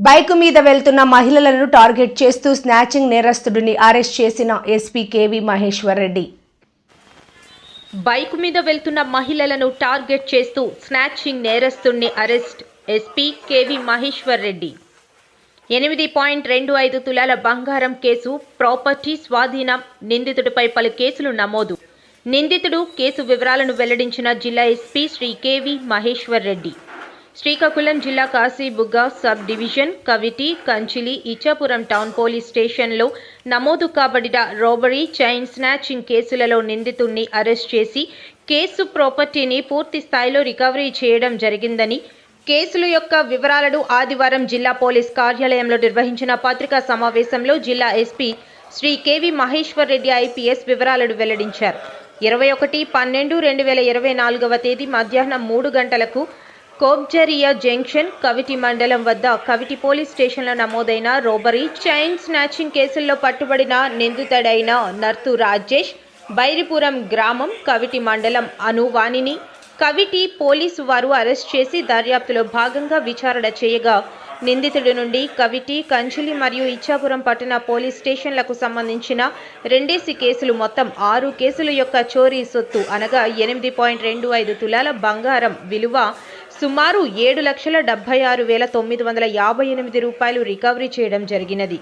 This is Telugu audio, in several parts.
బైకు మీద వెళ్తున్న మహిళలను టార్గెట్ చేస్తూ స్నాచింగ్ నేరస్తుడిని అరెస్ట్ చేసిన SP K V Maheshwar Reddy bike మీద వెళ్తున్న మహిళలను టార్గెట్ చేస్తూ snatching నేరస్తుడిని arrest SP K V Maheshwar Reddy ఎనిమిది పాయింట్ రెండు ఐదు తులాల బంగారం కేసు ప్రాపర్టీ స్వాధీనం నిందితుడిపై పలు కేసులు నమోదు. నిందితుడు కేసు వివరాలను వెల్లడించిన జిల్లా SP Sri K V Maheshwar Reddy Srikakulam జిల్లా Kasibugga sub division Kaviti Kanchili Ichchapuram town police స్టేషన్లో నమోదు కాబడిన రోబరీ చైన్ స్నాచింగ్ కేసులలో నిందితుణ్ణి అరెస్ట్ చేసి కేసు ప్రాపర్టీని పూర్తి స్థాయిలో రికవరీ చేయడం జరిగిందని కేసుల యొక్క వివరాలను ఆదివారం జిల్లా పోలీస్ కార్యాలయంలో నిర్వహించిన పత్రికా సమావేశంలో జిల్లా SP Sri K V Maheshwar Reddy IPS వివరాలను వెల్లడించారు. ఇరవై ఒకటి పన్నెండు రెండు వేల ఇరవై నాలుగవ తేదీ మధ్యాహ్నం మూడు గంటలకు కోబ్జరియా జంక్షన్ కవిటి మండలం వద్ద కవిటి పోలీస్ స్టేషన్లో నమోదైన రోబరీ చైన్ స్నాచింగ్ కేసుల్లో పట్టుబడిన నిందితుడైన నర్తు రాజేష్ బైరిపురం గ్రామం కవిటి మండలం అనువాణిని కవిటి పోలీసు వారు అరెస్ట్ చేసి దర్యాప్తులో భాగంగా విచారణ చేయగా నిందితుడి నుండి కవిటి కంచిలి మరియు ఇచ్చాపురం పట్టణ పోలీస్ స్టేషన్లకు సంబంధించిన రెండేసి కేసులు మొత్తం ఆరు కేసుల యొక్క చోరీ సొత్తు అనగా ఎనిమిది పాయింట్ రెండు ఐదు తులాల బంగారం విలువ సుమారు ఏడు లక్షల డెబ్బై ఆరు వేల తొమ్మిది వందల యాభై ఎనిమిది రూపాయలు రికవరీ చేయడం జరిగినది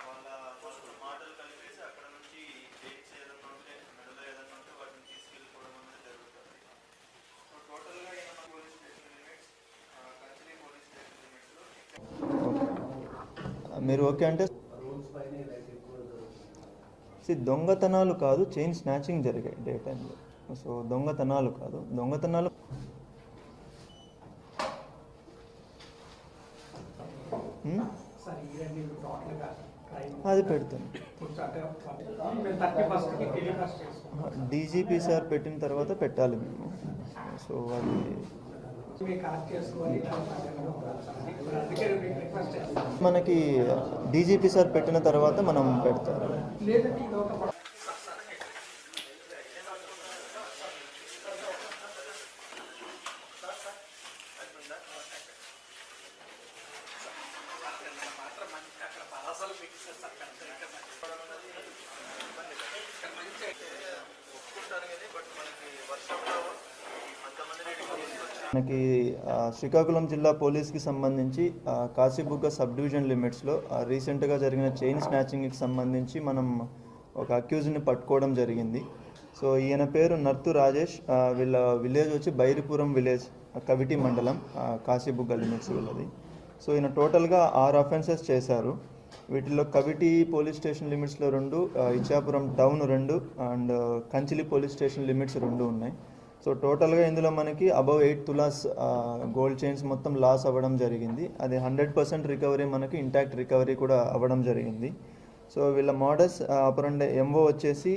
వాళ్ళ వాళ్ళ మాటలు కలిపేసి అక్కడ నుంచి డేట్స్ ఏదైనా ఉంటే మెడలో ఏదైనా ఉంటే వాటిని తీసుకెళ్ళిపోవడం అనేది జరుగుతుంది సో టోటల్గా ఈయన police station limits Kanchili police station లిమిట్స్లో మీరు ఓకే అంటే? దొంగతనాలు కాదు చైన్ స్నాచింగ్ జరిగాయి డే టైంలో సో దొంగతనాలు కాదు. దొంగతనాలు హ్మ్? అది పెడతాను డీజీపీ సార్ పెట్టిన తర్వాత పెట్టాలి మేము. సో అది మనకి డీజీపీ సార్ పెట్టిన తర్వాత మనం పెడతారు ఒప్పుకుంటారు కానీ బట్ మనకి వర్షంలో అంతమంది తీసుకొచ్చి మనకి శ్రీకాకుళం జిల్లా పోలీస్కి సంబంధించి కాశీబుగ్గ సబ్ డివిజన్ లిమిట్స్లో రీసెంట్గా జరిగిన చైన్ స్నాచింగ్కి సంబంధించి మనం ఒక అక్యూజ్ని పట్టుకోవడం జరిగింది. సో ఈయన పేరు నర్తు రాజేష్. వీళ్ళ విలేజ్ వచ్చి బైరిపురం విలేజ్ కవిటి మండలం కాశీబుగ్గ లిమిట్స్ వీళ్ళది. సో ఈయన టోటల్గా ఆరు అఫెన్సెస్ చేశారు. వీటిలో కవిటి పోలీస్ స్టేషన్ లిమిట్స్లో రెండు ఇచ్చాపురం టౌన్ రెండు and Kanchili police station limits రెండు ఉన్నాయి. సో టోటల్గా ఇందులో మనకి above eight tolas gold chains మొత్తం లాస్ అవ్వడం జరిగింది. అది హండ్రెడ్ పర్సెంట్ రికవరీ మనకి ఇంటాక్ట్ రికవరీ కూడా అవ్వడం జరిగింది. సో వీళ్ళ మోడల్స్ అపరండే ఎంఓ వచ్చేసి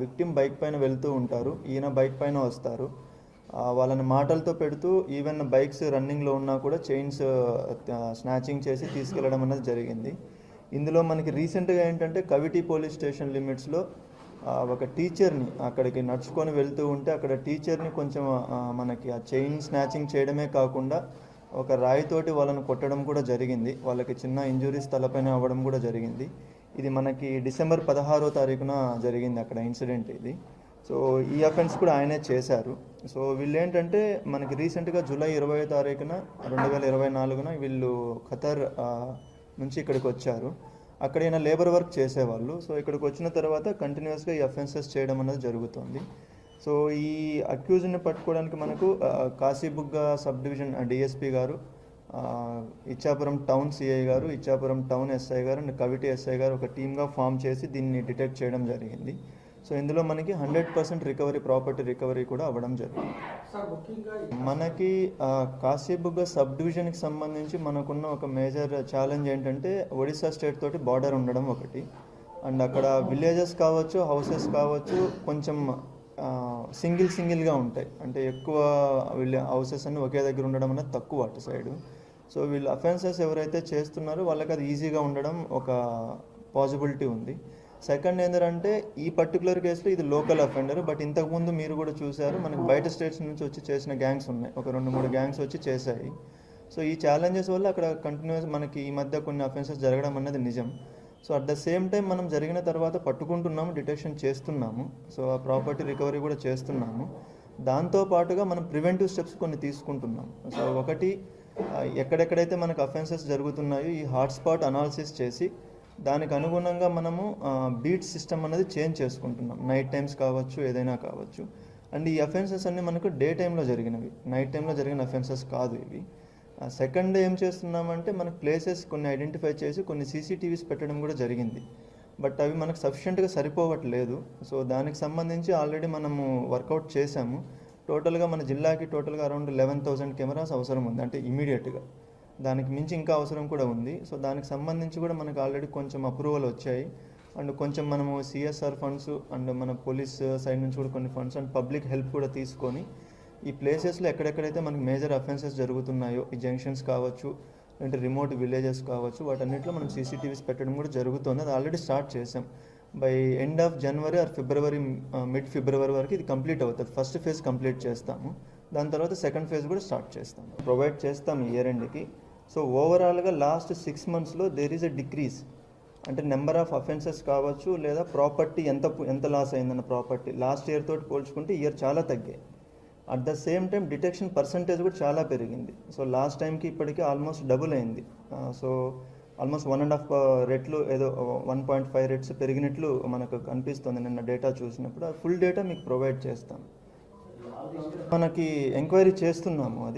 విక్టిమ్ బైక్ పైన వెళ్తూ ఉంటారు. ఈయన బైక్ పైన వస్తారు. వాళ్ళని మాటలతో పెడుతూ ఈవెన్ బైక్స్ రన్నింగ్లో ఉన్నా కూడా చైన్స్ స్నాచింగ్ చేసి తీసుకెళ్ళడం అనేది జరిగింది. ఇందులో మనకి రీసెంట్గా ఏంటంటే కవిటి పోలీస్ స్టేషన్ లిమిట్స్లో ఒక టీచర్ని అక్కడికి నడుచుకొని వెళ్తూ ఉంటే అక్కడ టీచర్ని కొంచెం మనకి ఆ చైన్ స్నాచింగ్ చేయడమే కాకుండా ఒక రాయితోటి వాళ్ళని కొట్టడం కూడా జరిగింది. వాళ్ళకి చిన్న ఇంజురీస్ తలపైన అవ్వడం కూడా జరిగింది. ఇది మనకి డిసెంబర్ పదహారో తారీఖున జరిగింది అక్కడ ఇన్సిడెంట్ ఇది. సో ఈ అఫెన్స్ కూడా ఆయనే చేశారు. సో వీళ్ళు ఏంటంటే మనకి రీసెంట్గా జూలై ఇరవై తారీఖున రెండు వేల ఇరవై నాలుగున వీళ్ళు ఖతర్ నుంచి ఇక్కడికి వచ్చారు. అక్కడ ఈయన లేబర్ వర్క్ చేసేవాళ్ళు. సో ఇక్కడికి వచ్చిన తర్వాత కంటిన్యూస్గా ఈ అఫెన్సెస్ చేయడం అనేది జరుగుతుంది. సో ఈ అక్యూజ్ని పట్టుకోవడానికి మనకు కాశీబుగ్గ సబ్ డివిజన్ డిఎస్పి గారు ఇచ్చాపురం టౌన్ సిఐ గారు ఇచ్చాపురం టౌన్ ఎస్ఐ గారు అండ్ కవిటి ఎస్ఐ గారు ఒక టీమ్గా ఫామ్ చేసి దీన్ని డిటెక్ట్ చేయడం జరిగింది. సో ఇందులో మనకి hundred percent recovery property recovery కూడా అవ్వడం జరిగింది మనకి కాశీబుగ్గ సబ్ డివిజన్కి సంబంధించి మనకున్న ఒక మేజర్ ఛాలెంజ్ ఏంటంటే ఒడిశా స్టేట్ తోటి బార్డర్ ఉండడం ఒకటి. అండ్ అక్కడ విలేజెస్ కావచ్చు హౌసెస్ కావచ్చు కొంచెం సింగిల్ సింగిల్గా ఉంటాయి. అంటే ఎక్కువ వీళ్ళ హౌసెస్ అన్ని ఒకే దగ్గర ఉండడం అనేది తక్కువ అటు సైడ్. సో వీళ్ళు అఫెన్సెస్ ఎవరైతే చేస్తున్నారో వాళ్ళకి అది ఈజీగా ఉండడం ఒక పాసిబిలిటీ ఉంది. సెకండ్ ఏంటంటే ఈ పర్టికులర్ కేసులో ఇది లోకల్ అఫెండర్ బట్ ఇంతకుముందు మీరు కూడా చూశారు మనకి బయట స్టేట్స్ నుంచి వచ్చి చేసిన గ్యాంగ్స్ ఉన్నాయి. ఒక రెండు మూడు గ్యాంగ్స్ వచ్చి చేశాయి. సో ఈ ఛాలెంజెస్ వల్ల అక్కడ కంటిన్యూస్ మనకి ఈ మధ్య కొన్ని అఫెన్సెస్ జరగడం అనేది నిజం. So at the same time మనం జరిగిన తర్వాత పట్టుకుంటున్నాము డిటెక్షన్ చేస్తున్నాము. సో ఆ ప్రాపర్టీ రికవరీ కూడా చేస్తున్నాము. దాంతో పాటుగా మనం ప్రివెంటివ్ స్టెప్స్ కొన్ని తీసుకుంటున్నాం. సో ఒకటి ఎక్కడెక్కడైతే మనకు అఫెన్సెస్ జరుగుతున్నాయో ఈ హాట్స్పాట్ అనాలిసిస్ చేసి దానికి అనుగుణంగా మనము బీట్ సిస్టమ్ అనేది చేంజ్ చేసుకుంటున్నాం. నైట్ టైమ్స్ కావచ్చు ఏదైనా కావచ్చు. అండ్ ఈ అఫెన్సెస్ అన్నీ మనకు డే టైంలో జరిగినవి. నైట్ టైంలో జరిగిన అఫెన్సెస్ కాదు ఇవి. సెకండ్ ఏం చేస్తున్నామంటే మనకు ప్లేసెస్ కొన్ని ఐడెంటిఫై చేసి కొన్ని సీసీటీవీస్ పెట్టడం కూడా జరిగింది. బట్ అవి మనకు సఫిషియెంట్గా సరిపోవట్లేదు. సో దానికి సంబంధించి ఆల్రెడీ మనము వర్కౌట్ చేసాము టోటల్గా మన జిల్లాకి టోటల్గా అరౌండ్ లెవెన్ థౌసండ్ కెమెరాస్ అవసరం ఉంది. అంటే ఇమీడియట్గా. దానికి మించి ఇంకా అవసరం కూడా ఉంది. సో దానికి సంబంధించి కూడా మనకు ఆల్రెడీ కొంచెం అప్రూవల్ వచ్చాయి. అండ్ కొంచెం మనము సిఎస్ఆర్ ఫండ్స్ అండ్ మన పోలీస్ సైడ్ నుంచి కూడా కొన్ని ఫండ్స్ అండ్ పబ్లిక్ హెల్ప్ కూడా తీసుకొని ఈ ప్లేసెస్లో ఎక్కడెక్కడైతే మనకి మేజర్ అఫెన్సెస్ జరుగుతున్నాయో ఈ జంక్షన్స్ కావచ్చు లేదంటే రిమోట్ విలేజెస్ కావచ్చు వాటన్నిటిలో మనం సీసీటీవీస్ పెట్టడం కూడా జరుగుతుంది. అది ఆల్రెడీ స్టార్ట్ చేసాం by end of January or February mid February వరకు ఇది కంప్లీట్ అవుతుంది. ఫస్ట్ ఫేజ్ కంప్లీట్ చేస్తాము. దాని తర్వాత సెకండ్ ఫేజ్ కూడా స్టార్ట్ చేస్తాము. ప్రొవైడ్ చేస్తాం ఈ ఇయర్ ఎండ్కి సో ఓవరాల్గా లాస్ట్ సిక్స్ మంత్స్లో దేర్ ఈజ్ అ డిక్రీజ్ అంటే నెంబర్ ఆఫ్ అఫెన్సెస్ కావచ్చు లేదా ప్రాపర్టీ ఎంత ఎంత లాస్ అయిందన్న ప్రాపర్టీ లాస్ట్ ఇయర్ తోటి పోల్చుకుంటే ఇయర్ చాలా తగ్గాయి at the same time detection percentage కూడా చాలా పెరిగింది. సో లాస్ట్ టైంకి ఇప్పటికీ ఆల్మోస్ట్ డబుల్ అయింది. So almost one and half రెట్లు ఏదో వన్ పాయింట్ ఫైవ్ రేట్స్ పెరిగినట్లు మనకు కనిపిస్తుంది. నిన్న డేటా చూసినప్పుడు. ఆ ఫుల్ డేటా మీకు ప్రొవైడ్ చేస్తాం. మనకి ఎంక్వైరీ చేస్తున్నాము అది.